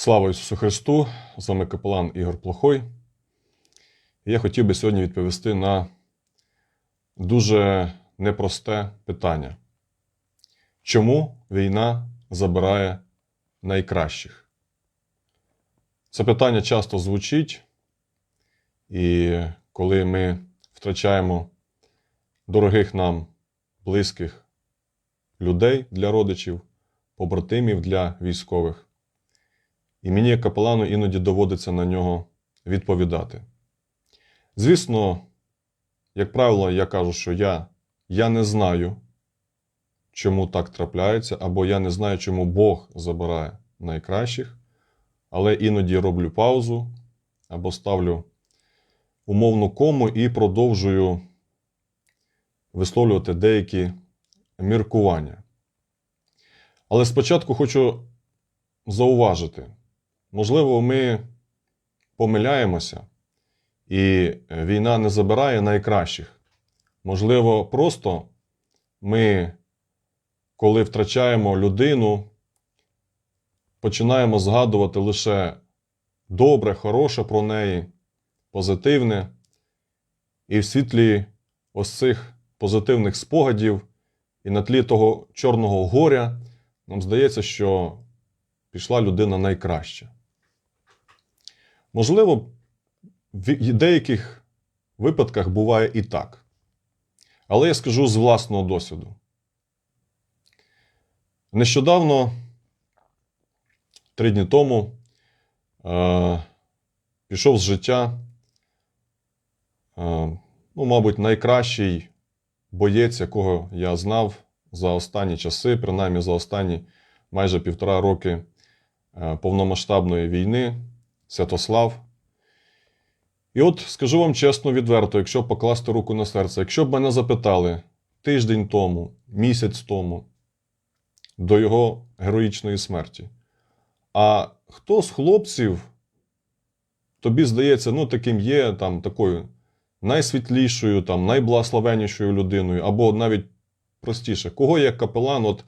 Слава Ісусу Христу! З вами капелан Ігор Плохой. Я хотів би сьогодні відповісти на дуже непросте питання. Чому війна забирає найкращих? Це питання часто звучить, і коли ми втрачаємо дорогих нам близьких людей для родичів, побратимів для військових. І мені, як капелану, іноді доводиться на нього відповідати. Звісно, як правило, я кажу, що я, я не знаю, чому так трапляється, або я не знаю, чому Бог забирає найкращих, але іноді роблю паузу або ставлю умовну кому і продовжую висловлювати деякі міркування. Але спочатку хочу зауважити. Можливо, ми помиляємося, і війна не забирає найкращих. Можливо, просто ми, коли втрачаємо людину, починаємо згадувати лише добре, хороше про неї, позитивне. І в світлі ось цих позитивних спогадів і на тлі того чорного горя нам здається, що пішла людина найкраща. Можливо, в деяких випадках буває і так. Але я скажу з власного досвіду. Нещодавно, три дні тому, е, пішов з життя, е, ну, мабуть, найкращий боєць, якого я знав за останні часи, принаймні за останні майже півтора роки е, повномасштабної війни Святослав. І от скажу вам чесно, відверто, якщо покласти руку на серце, якщо б мене запитали тиждень тому, місяць тому, до його героїчної смерті, а хто з хлопців тобі здається, ну, таким є там такою найсвітлішою, там, найблагословеннішою людиною, або навіть простіше, кого я капелан от,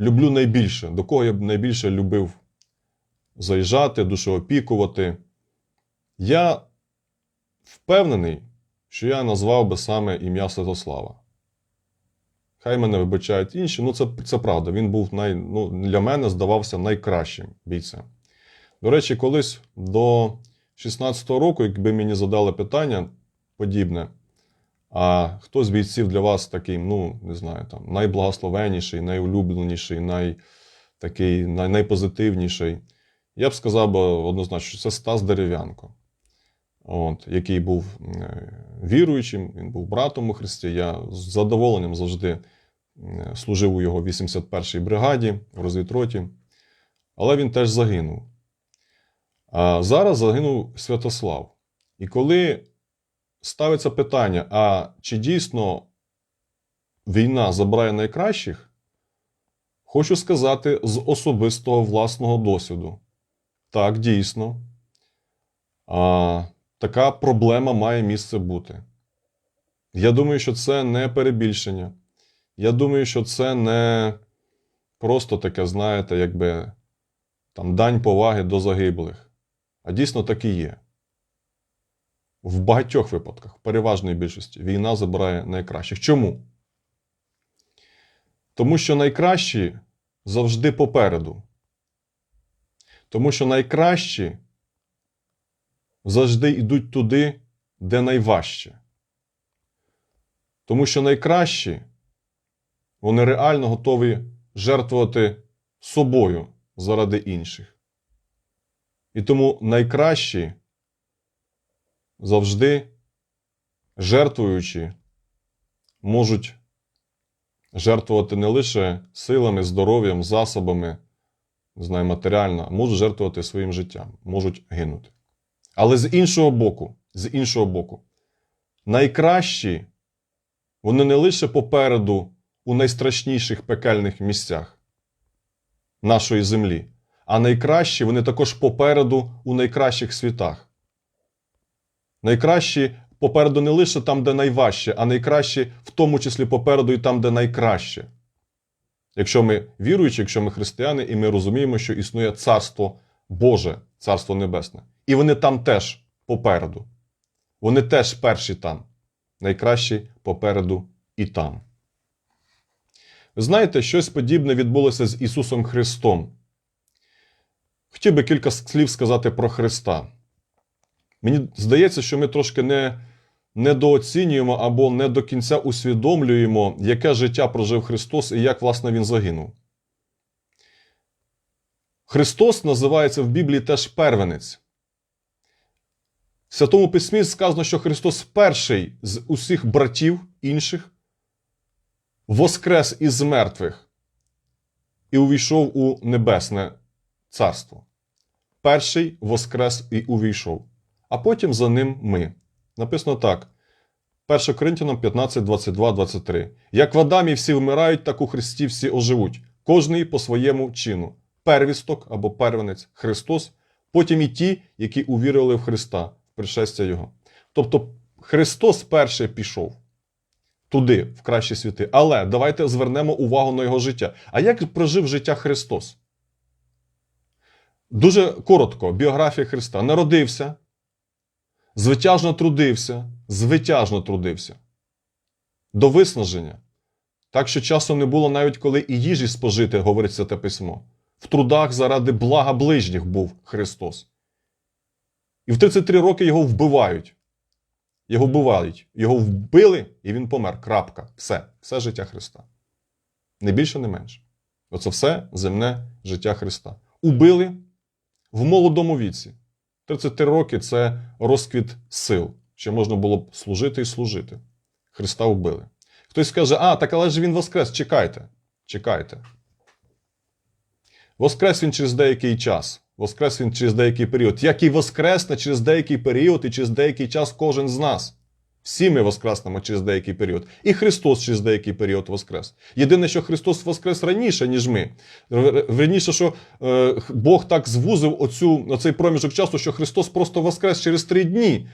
люблю найбільше, до кого я б найбільше любив заїжджати, душеопікувати. Я впевнений, що я назвав би саме ім'я Святослава. Хай мене вибачають інші, ну це, це правда. Він був най, ну, для мене здавався найкращим бійцем. До речі, колись до 16-го року, якби мені задали питання подібне, а хто з бійців для вас такий, ну, не знаю, там, найблагословенніший, найулюбленіший, най, такий, най, найпозитивніший, я б сказав би однозначно, що це Стас Дерев'янко, от, який був е, віруючим, він був братом у Христі. Я з задоволенням завжди служив у його 81-й бригаді в розвідроті, але він теж загинув. А зараз загинув Святослав. І коли ставиться питання, а чи дійсно війна забирає найкращих, хочу сказати з особистого власного досвіду. Так, дійсно. А, така проблема має місце бути. Я думаю, що це не перебільшення. Я думаю, що це не просто таке, знаєте, якби там дань поваги до загиблих. А дійсно так і є. В багатьох випадках, в переважній більшості, війна забирає найкращих. Чому? Тому що найкращі завжди попереду. Тому що найкращі завжди йдуть туди, де найважче. Тому що найкращі вони реально готові жертвувати собою заради інших. І тому найкращі завжди, жертвуючи, можуть жертвувати не лише силами, здоров'ям, засобами, не знаю, матеріально, можуть жертвувати своїм життям, можуть гинути. Але з іншого боку, з іншого боку, найкращі вони не лише попереду у найстрашніших пекельних місцях нашої землі, а найкращі вони також попереду у найкращих світах. Найкращі попереду не лише там, де найважче, а найкращі в тому числі попереду і там, де найкраще. Якщо ми віруючі, якщо ми християни, і ми розуміємо, що існує царство Боже, Царство Небесне. І вони там теж попереду. Вони теж перші там. Найкращі попереду і там. Ви знаєте, щось подібне відбулося з Ісусом Христом. Хотів би кілька слів сказати про Христа. Мені здається, що ми трошки не недооцінюємо або не до кінця усвідомлюємо, яке життя прожив Христос і як, власне, Він загинув. Христос називається в Біблії теж первенець. В Святому Письмі сказано, що Христос перший з усіх братів інших воскрес із мертвих і увійшов у небесне царство. Перший воскрес і увійшов, а потім за ним ми. Написано так. 1 Коринтянам 15, 22, 23. Як в Адамі всі вмирають, так у Христі всі оживуть, кожний по своєму чину. Первісток або первенець Христос, потім і ті, які увірили в Христа, в пришестя Його. Тобто Христос перший пішов туди, в кращі світи. Але давайте звернемо увагу на його життя. А як прожив життя Христос? Дуже коротко, біографія Христа. Народився, звитяжно трудився, звитяжно трудився. До виснаження. Так що часу не було навіть коли і їжі спожити, говорить Святе Письмо. В трудах заради блага ближніх був Христос. І в 33 роки його вбивають. Його вбивають. Його вбили, і він помер. Крапка. Все. Все життя Христа. Не більше, не менше. Оце все земне життя Христа. Убили в молодому віці. 33 роки це розквіт сил. Ще можна було б служити і служити. Христа вбили. Хтось скаже, а, так але ж він воскрес. Чекайте. Чекайте. Воскрес він через деякий час. Воскрес він через деякий період. Як і воскресне через деякий період і через деякий час кожен з нас. Всі ми воскреснемо через деякий період. І Христос через деякий період воскрес. Єдине, що Христос воскрес раніше, ніж ми. Раніше, що е, Бог так звузив оцю, оцей проміжок часу, що Христос просто воскрес через три дні.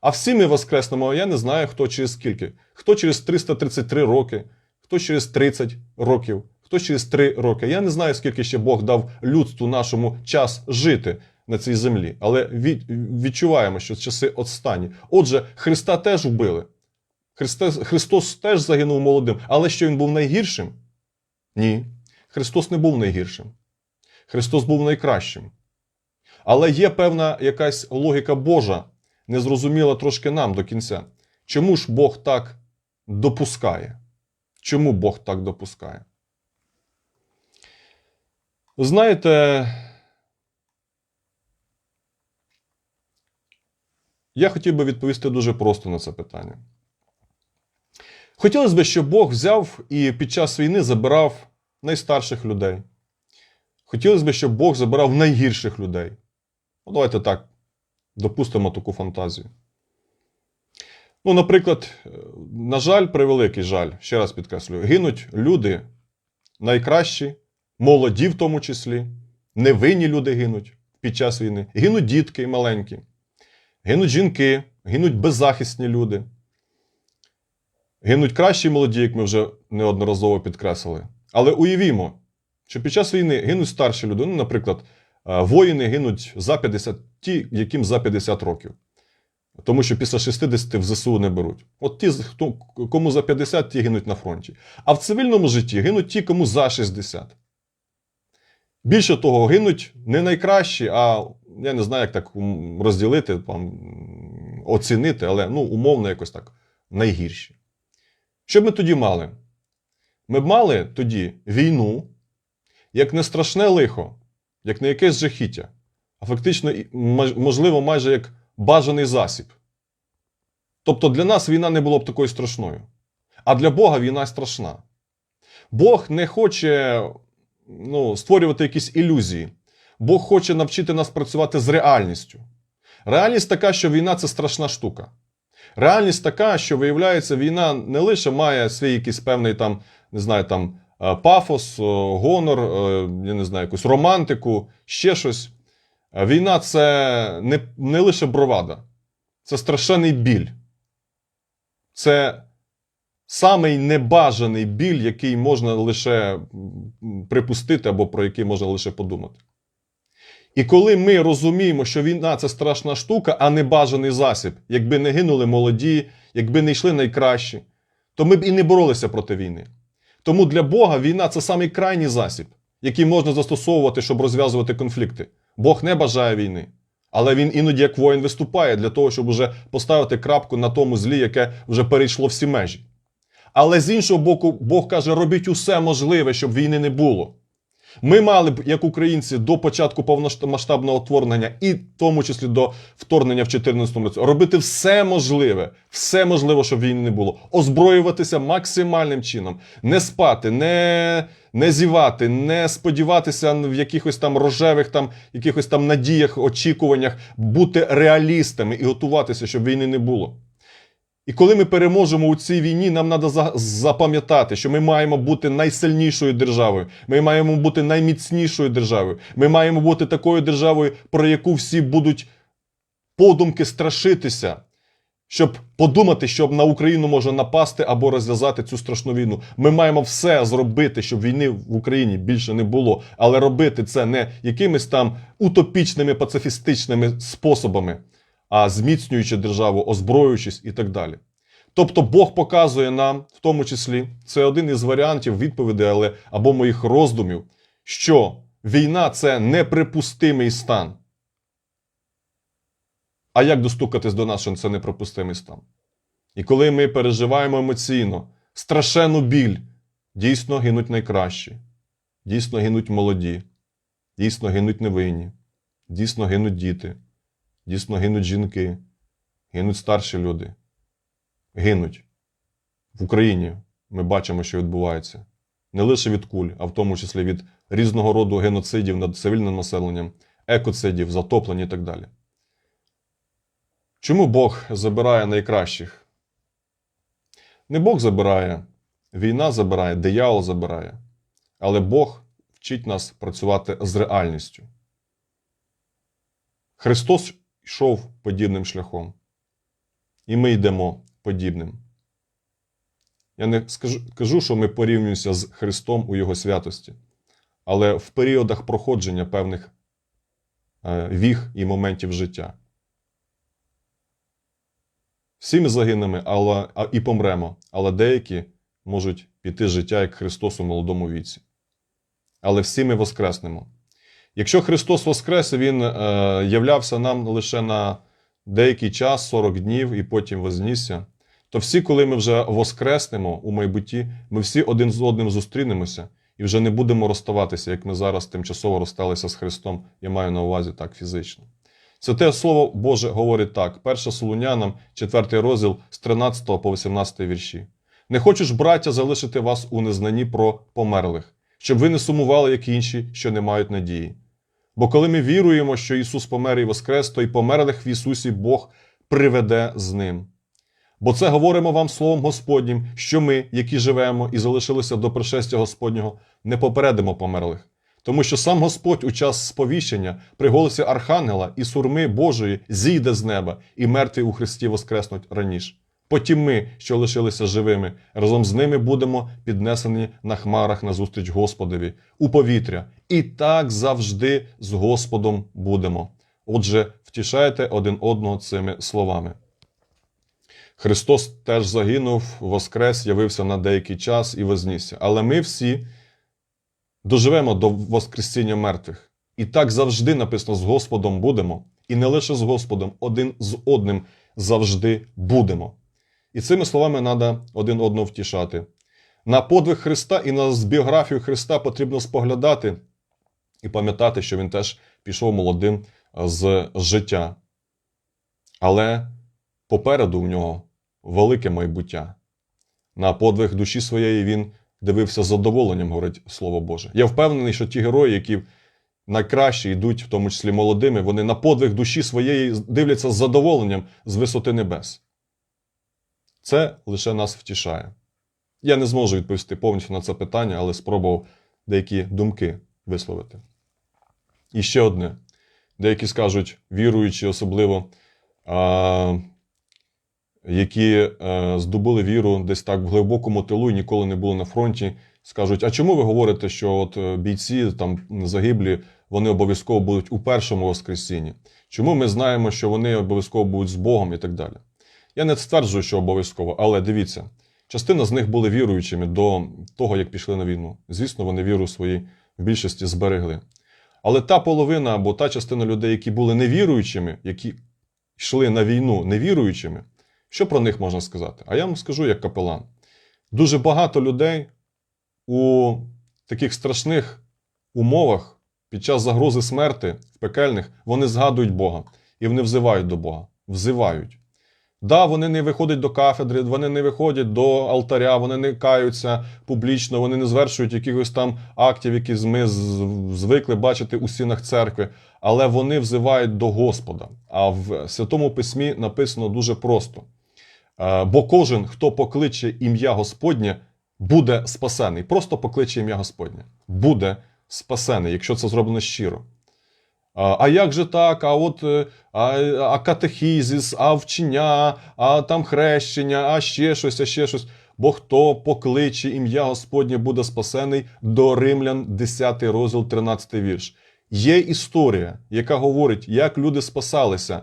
А всі ми воскреснемо, а я не знаю, хто через скільки. Хто через 333 роки, хто через 30 років, хто через 3 роки. Я не знаю, скільки ще Бог дав людству нашому час жити на цій землі, але відчуваємо, що часи останні. Отже, Христа теж вбили. Христос, Христос теж загинув молодим. Але що він був найгіршим? Ні. Христос не був найгіршим. Христос був найкращим. Але є певна якась логіка Божа, незрозуміла трошки нам до кінця. Чому ж Бог так допускає? Чому Бог так допускає? Знаєте, я хотів би відповісти дуже просто на це питання. Хотілося б, щоб Бог взяв і під час війни забирав найстарших людей. Хотілося б, щоб Бог забирав найгірших людей. Ну, давайте так, допустимо таку фантазію. Ну, наприклад, на жаль, превеликий жаль, ще раз підкреслюю, гинуть люди найкращі, молоді в тому числі, невинні люди гинуть під час війни. Гинуть дітки маленькі, гинуть жінки, гинуть беззахисні люди. Гинуть кращі молоді, як ми вже неодноразово підкреслили. Але уявімо, що під час війни гинуть старші люди. Ну, наприклад, е, воїни гинуть за 50, ті, яким за 50 років. Тому що після 60 в ЗСУ не беруть. От ті, хто, кому за 50, ті гинуть на фронті. А в цивільному житті гинуть ті, кому за 60. Більше того, гинуть не найкращі, а я не знаю, як так розділити, там, оцінити, але ну, умовно якось так найгірші. Що б ми тоді мали? Ми б мали тоді війну, як не страшне лихо, як не якесь жахіття, а фактично, можливо, майже як бажаний засіб. Тобто для нас війна не була б такою страшною. А для Бога війна страшна. Бог не хоче ну, створювати якісь ілюзії. Бог хоче навчити нас працювати з реальністю. Реальність така, що війна це страшна штука. Реальність така, що виявляється, війна не лише має свій якийсь певний там, не знаю, там е, пафос, е, гонор, е, я не знаю, якусь романтику, ще щось. Війна це не, не лише бровада, це страшенний біль. Це самий небажаний біль, який можна лише припустити або про який можна лише подумати. І коли ми розуміємо, що війна це страшна штука, а не бажаний засіб, якби не гинули молоді, якби не йшли найкращі, то ми б і не боролися проти війни. Тому для Бога війна це самий крайній засіб, який можна застосовувати, щоб розв'язувати конфлікти. Бог не бажає війни. Але він іноді як воїн виступає для того, щоб уже поставити крапку на тому злі, яке вже перейшло всі межі. Але з іншого боку, Бог каже: робіть усе можливе, щоб війни не було. Ми мали б, як українці, до початку повномасштабного вторгнення, і в тому числі до вторгнення в 2014 році, робити все можливе, все можливе, щоб війни не було, озброюватися максимальним чином, не спати, не, не зівати, не сподіватися в якихось там рожевих там, якихось там надіях, очікуваннях, бути реалістами і готуватися, щоб війни не було. І коли ми переможемо у цій війні, нам треба запам'ятати, що ми маємо бути найсильнішою державою, ми маємо бути найміцнішою державою, ми маємо бути такою державою, про яку всі будуть подумки страшитися, щоб подумати, що на Україну може напасти або розв'язати цю страшну війну. Ми маємо все зробити, щоб війни в Україні більше не було. Але робити це не якимись там утопічними пацифістичними способами а зміцнюючи державу, озброюючись і так далі. Тобто Бог показує нам, в тому числі, це один із варіантів відповідей, але або моїх роздумів, що війна це неприпустимий стан. А як достукатись до нас, що це неприпустимий стан? І коли ми переживаємо емоційно, страшенну біль, дійсно гинуть найкращі, дійсно гинуть молоді, дійсно гинуть невинні, дійсно гинуть діти. Дійсно, гинуть жінки, гинуть старші люди. Гинуть. В Україні ми бачимо, що відбувається. Не лише від куль, а в тому числі від різного роду геноцидів над цивільним населенням, екоцидів, затоплень і так далі. Чому Бог забирає найкращих? Не Бог забирає, війна забирає, диявол забирає. Але Бог вчить нас працювати з реальністю. Христос йшов подібним шляхом. І ми йдемо подібним. Я не скажу, кажу, що ми порівнюємося з Христом у Його святості, але в періодах проходження певних е, віг і моментів життя. Всі ми загинемо але, а, і помремо, але деякі можуть піти життя як Христос у молодому віці. Але всі ми воскреснемо. Якщо Христос Воскрес, Він е, являвся нам лише на деякий час, 40 днів, і потім вознісся, то всі, коли ми вже воскреснемо у майбутті, ми всі один з одним зустрінемося і вже не будемо розставатися, як ми зараз тимчасово розсталися з Христом, я маю на увазі так фізично. Святе Слово Боже говорить так: 1 Солунянам, 4 розділ з 13 по 18 вірші. Не хочу ж, браття, залишити вас у незнанні про померлих, щоб ви не сумували, як інші, що не мають надії. Бо коли ми віруємо, що Ісус помер і воскрес, то й померлих в Ісусі Бог приведе з ним. Бо це говоримо вам Словом Господнім, що ми, які живемо і залишилися до пришестя Господнього, не попередимо померлих. Тому що сам Господь у час сповіщення при голосі Архангела і сурми Божої зійде з неба, і мертві у Христі воскреснуть раніше. Потім ми, що лишилися живими, разом з ними будемо піднесені на хмарах назустріч Господові у повітря, і так завжди з Господом будемо. Отже, втішайте один одного цими словами. Христос теж загинув, воскрес, явився на деякий час і вознісся. Але ми всі доживемо до Воскресіння мертвих. І так завжди написано: з Господом будемо. І не лише з Господом, один з одним завжди будемо. І цими словами треба один одного втішати. На подвиг Христа і на біографію Христа потрібно споглядати і пам'ятати, що він теж пішов молодим з життя. Але попереду в нього велике майбуття. На подвиг душі своєї він дивився з задоволенням, говорить Слово Боже. Я впевнений, що ті герої, які найкраще йдуть, в тому числі молодими, вони на подвиг душі своєї дивляться з задоволенням з висоти небес. Це лише нас втішає. Я не зможу відповісти повністю на це питання, але спробував деякі думки висловити. І ще одне. Деякі скажуть, віруючі, особливо, а, які а, здобули віру десь так в глибокому тилу і ніколи не були на фронті, скажуть: а чому ви говорите, що от бійці там загиблі вони обов'язково будуть у першому Воскресінні? Чому ми знаємо, що вони обов'язково будуть з Богом і так далі? Я не стверджую, що обов'язково, але дивіться, частина з них були віруючими до того, як пішли на війну. Звісно, вони віру свої в більшості зберегли. Але та половина або та частина людей, які були невіруючими, які йшли на війну невіруючими, що про них можна сказати? А я вам скажу як капелан. Дуже багато людей у таких страшних умовах під час загрози смерти в пекельних вони згадують Бога і вони взивають до Бога. Взивають. Да, вони не виходять до кафедри, вони не виходять до алтаря, вони не каються публічно, вони не звершують якихось там актів, які ми звикли бачити у стінах церкви, але вони взивають до Господа. А в Святому Письмі написано дуже просто: Е, бо кожен, хто покличе ім'я Господнє, буде спасений. Просто покличе ім'я Господнє. Буде спасений, якщо це зроблено щиро. А а як же так? А от е, а, а катехізис, а вчення, а там хрещення, а ще щось, а ще щось. Бо хто покличе ім'я Господнє буде спасений до Римлян, 10 розділ, 13 вірш. Є історія, яка говорить, як люди спасалися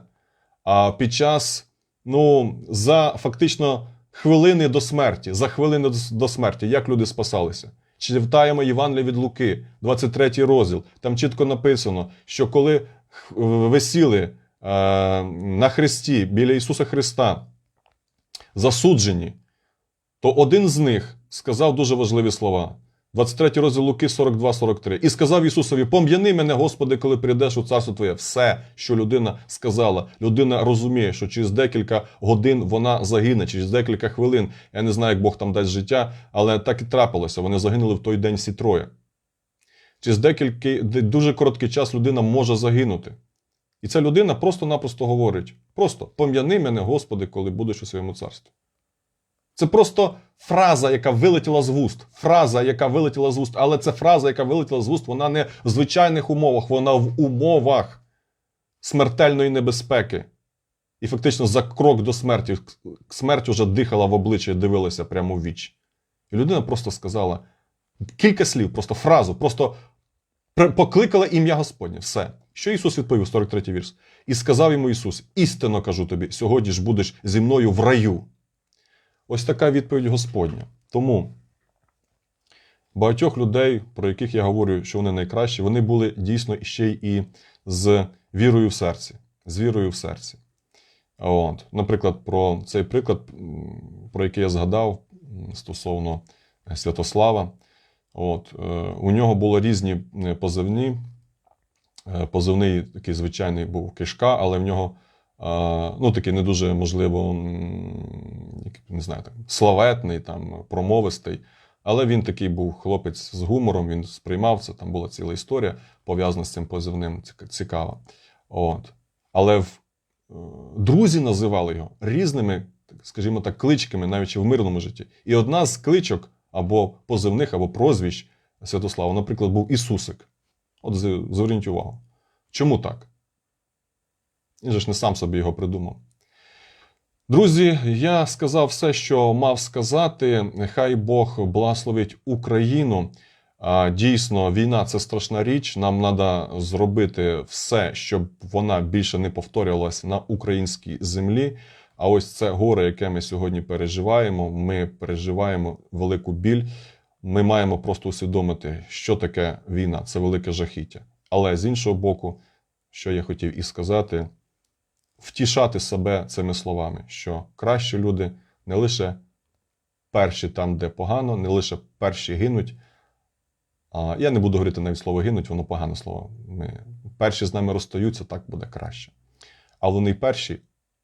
а, під час, ну, за фактично хвилини до смерті, за хвилини до смерті, як люди спасалися. Читаємо Євангелія від Луки, 23 розділ. Там чітко написано, що коли висіли е, на хресті біля Ісуса Христа засуджені, то один з них сказав дуже важливі слова. 23 розділ Луки 42-43. І сказав Ісусові: Пом'яни мене, Господи, коли прийдеш у царство Твоє. Все, що людина сказала. Людина розуміє, що через декілька годин вона загине, через декілька хвилин. Я не знаю, як Бог там дасть життя, але так і трапилося. Вони загинули в той день всі троє. Через декілька дуже короткий час людина може загинути. І ця людина просто-напросто говорить: просто пом'яни мене, Господи, коли будеш у своєму царстві. Це просто фраза, яка вилетіла з вуст. Фраза, яка вилетіла з вуст. Але це фраза, яка вилетіла з вуст, вона не в звичайних умовах, вона в умовах смертельної небезпеки. І фактично за крок до смерті. Смерть уже дихала в обличчя і дивилася прямо в віч. І людина просто сказала кілька слів, просто фразу, просто покликала ім'я Господнє. Все. Що Ісус відповів, 43 вірш. І сказав йому Ісус: істинно кажу тобі, сьогодні ж будеш зі мною в раю. Ось така відповідь Господня. Тому багатьох людей, про яких я говорю, що вони найкращі, вони були дійсно ще й з вірою в серці. З вірою в серці. От. Наприклад, про цей приклад, про який я згадав стосовно Святослава. От, е, у нього були різні е, позивні. Е, Позивний такий звичайний був кишка, але в нього ну, такий не дуже, можливо, не знаю, там, славетний, там, промовистий. Але він такий був хлопець з гумором, він сприймав це, там була ціла історія пов'язана з цим позивним, ціка- цікава. От. Але в, е, друзі називали його різними, скажімо так, кличками, навіть в мирному житті. І одна з кличок або позивних, або прозвищ Святослава, наприклад, був Ісусик. От зверніть увагу. Чому так? Він же ж не сам собі його придумав. Друзі, я сказав все, що мав сказати. Хай Бог благословить Україну. Дійсно, війна це страшна річ. Нам треба зробити все, щоб вона більше не повторювалася на українській землі. А ось це горе, яке ми сьогодні переживаємо. Ми переживаємо велику біль. Ми маємо просто усвідомити, що таке війна. Це велике жахіття. Але з іншого боку, що я хотів і сказати, втішати себе цими словами, що кращі люди не лише перші там, де погано, не лише перші гинуть. А я не буду говорити навіть слово гинуть, воно погане слово. Ми, перші з нами розстаються, так буде краще. А вони перші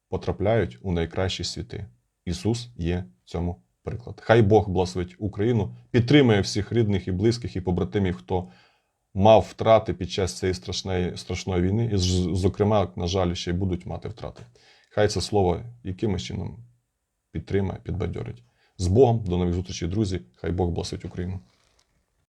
потрапляють у найкращі світи. Ісус є цьому приклад. Хай Бог благословить Україну, підтримує всіх рідних і близьких і побратимів, хто мав втрати під час цієї страшної, страшної війни, і, зокрема, на жаль, ще й будуть мати втрати. Хай це слово якимось чином підтримає, підбадьорить. З Богом, до нових зустрічей, друзі. Хай Бог благословить Україну.